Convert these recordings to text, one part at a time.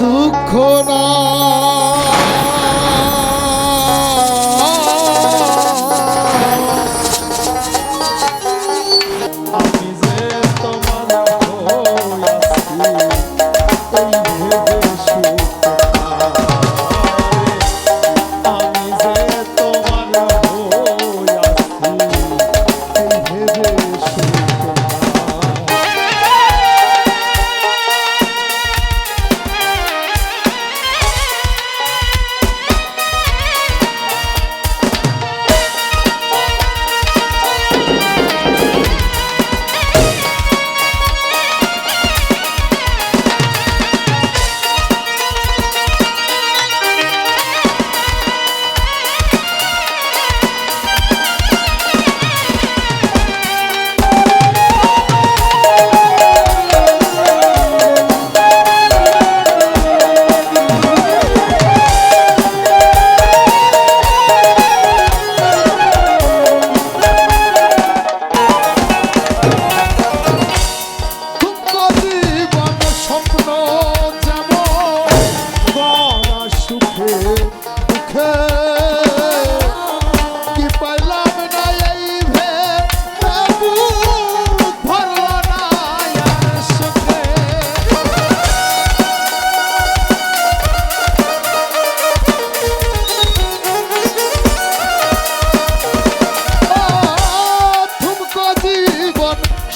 দুঃখ না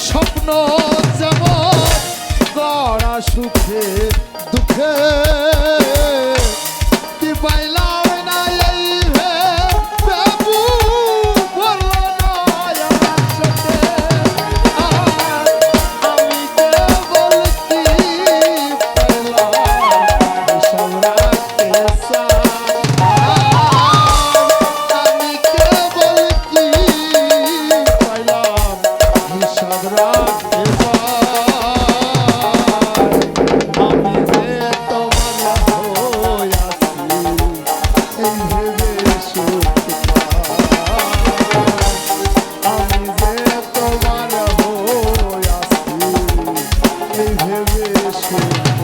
স্বপ্ন যেমন গড়া সুখে দুঃখে কি পাইলা? এই ভেবেছে